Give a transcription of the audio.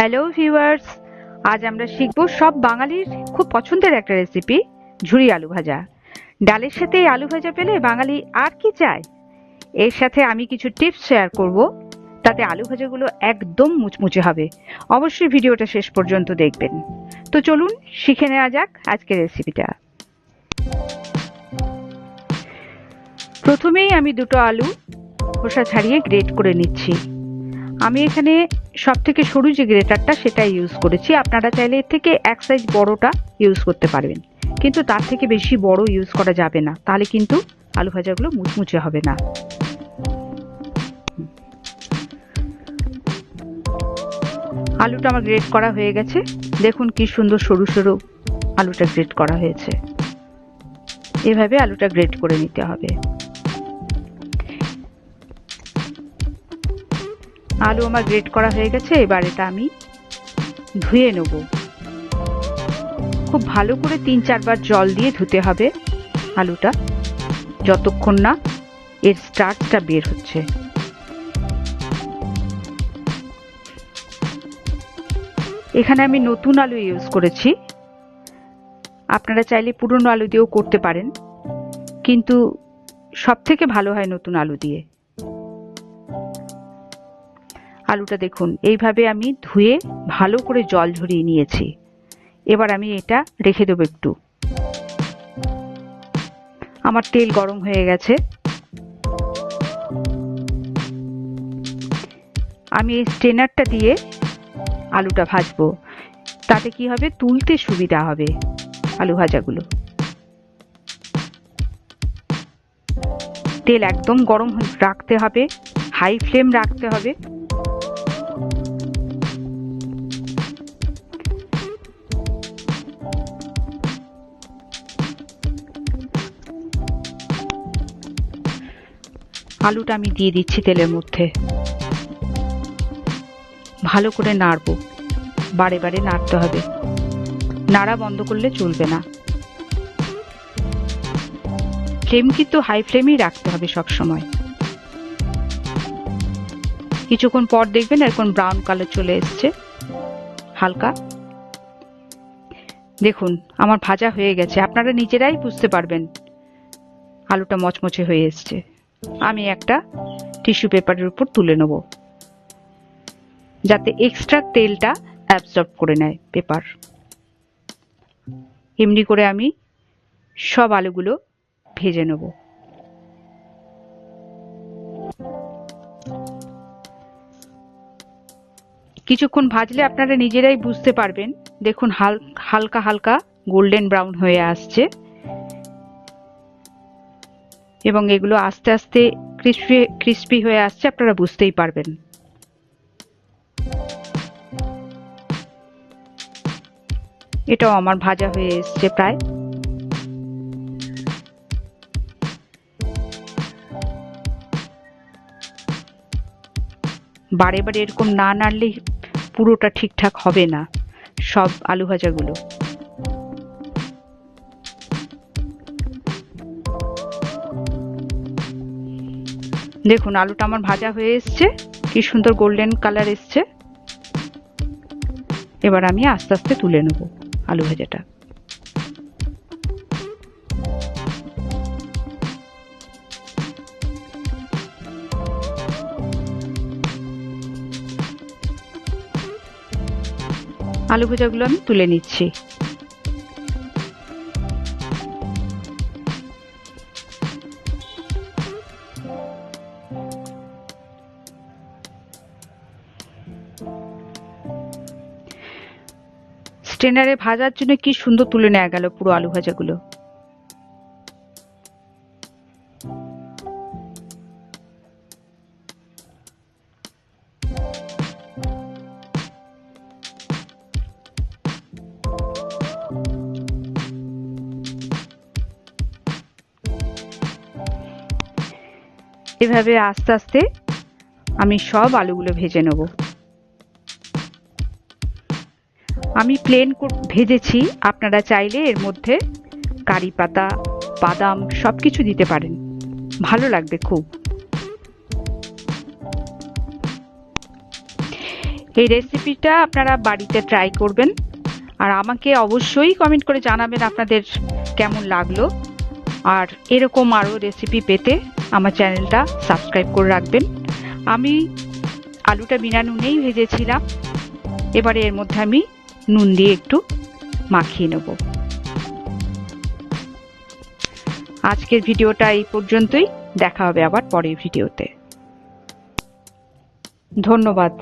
Hello viewers আজ আমরা শিখব সব বাঙালির খুব পছন্দের একটা রেসিপি ঝুরি আলু ভাজা। ডালের সাথে আলু ভাজা পেলে বাঙালি আর কি চায়? এর সাথে আমি কিছু টিপস শেয়ার করব, তাতে আলু ভাজাগুলো একদম মুচমুচে হবে। অবশ্যই ভিডিওটা শেষ পর্যন্ত দেখবেন। তো চলুন, শিখে নেওয়া যাক আজকের রেসিপিটা প্রথমেই আমি দুটো আলু খোসা ছাড়িয়ে গ্রেট করে নিচ্ছি। আমি এখানে সব থেকে সরু যে গ্রেটারটা সেটা ইউজ করেছি। আপনারা চাইলে এর থেকে এক সাইজ বড়টা ইউজ করতে পারবেন। কিন্তু তার থেকে বেশি বড় ইউজ করা যাবে না। তাহলে কিন্তু আলু ভাজাগুলো মুচমুচে হবে না। আলুটা আমার গ্রেট করা হয়ে গেছে। দেখুন কি সুন্দর সরু সরু আলুটা গ্রেট করা হয়েছে। এভাবে আলুটা গ্রেট করে নিতে হবে। আলু আমার গ্রেট করা হয়ে গেছে, এবার এটা আমি ধুয়ে নেব। খুব ভালো করে তিন চারবার জল দিয়ে ধুতে হবে আলুটা, যতক্ষণ না এর স্টার্চটা বের হচ্ছে। এখানে আমি নতুন আলু ইউজ করেছি। আপনারা চাইলে পুরনো আলু দিয়েও করতে পারেন, কিন্তু সব থেকে ভালো হয় নতুন আলু দিয়ে। আলুটা দেখুন, এইভাবে আমি ধুয়ে ভালো করে জল ঝরিয়ে নিয়েছি। এবার আমি এটা রেখে দেবো একটু। আমার তেল গরম হয়ে গেছে। আমি এই স্টেনারটা দিয়ে আলুটা ভাজবো। তাতে কি হবে? তুলতে সুবিধা হবে আলু ভাজাগুলো। তেল একদম গরম রাখতে হবে হাই ফ্লেম রাখতে হবে। আলুটা আমি দিয়ে দিচ্ছি তেলের মধ্যে। ভালো করে নাড়বো। বারে বারে নাড়তে হবে। নাড়া বন্ধ করলে চলবে না। ফ্লেম কিন্তু হাই ফ্লেমেই রাখতে হবে সব সময় কিছুক্ষণ পর দেখবেন এখন ব্রাউন কালার চলে এসছে। হালকা। দেখুন, আমার ভাজা হয়ে গেছে। আপনারা নিজেরাই বুঝতে পারবেন। আলুটা মচমচে হয়ে এসছে। আমি একটা টিস্যু পেপারের উপর তুলে নেব, যাতে এক্সট্রা তেলটা অ্যাবজর্ব করে নেয় পেপার। এমনি করে আমি সব আলুগুলো ভেজে নেব। কিছুক্ষণ ভাজলে আপনারা নিজেরাই বুঝতে পারবেন। দেখুন হাল, হালকা হালকা গোল্ডেন ব্রাউন হয়ে আসছে। এবং এগুলো আস্তে আস্তে ক্রিস্পি ক্রিস্পি হয়ে আসছে, আপনারা বুঝতেই পারবেন। এটাও আমার ভাজা হয়ে এসছে প্রায়। বারে বারে এরকম না নাড়লে পুরোটা ঠিকঠাক হবে না, সব আলু ভাজাগুলো দেখুন, আলুটা আমার ভাজা হয়ে এসছে। কি সুন্দর গোল্ডেন কালার এসছে। এবার আমি আস্তে আস্তে তুলে নেব আলু ভাজাটা। আলু ভাজাগুলো আমি তুলে নিচ্ছি। স্টেনারে ভাজার জন্য কি সুন্দর তুলে নেওয়া গেল পুরো আলু ভাজাগুলো? এভাবে আস্তে আস্তে আমি সব আলুগুলো ভেজে নেব। আমি প্লেন ভেজেছি। আপনারা চাইলে এর মধ্যে কারি পাতা, বাদাম সব কিছু দিতে পারেন। ভালো লাগবে খুব। এই রেসিপিটা আপনারা বাড়িতে ট্রাই করবেন। আর আমাকে অবশ্যই কমেন্ট করে জানাবেন আপনাদের কেমন লাগল। আর এরকম আরও রেসিপি পেতে আমার চ্যানেলটা সাবস্ক্রাইব করে রাখবেন। আমি আলুটা বিনা নুনেই ভেজেছিলাম। এবারে এর মধ্যে আমি নুন দিয়ে একটু মাখিয়ে নেব। আজকের ভিডিওটা এই পর্যন্তই। দেখা হবে আবার পরের ভিডিওতে। ধন্যবাদ।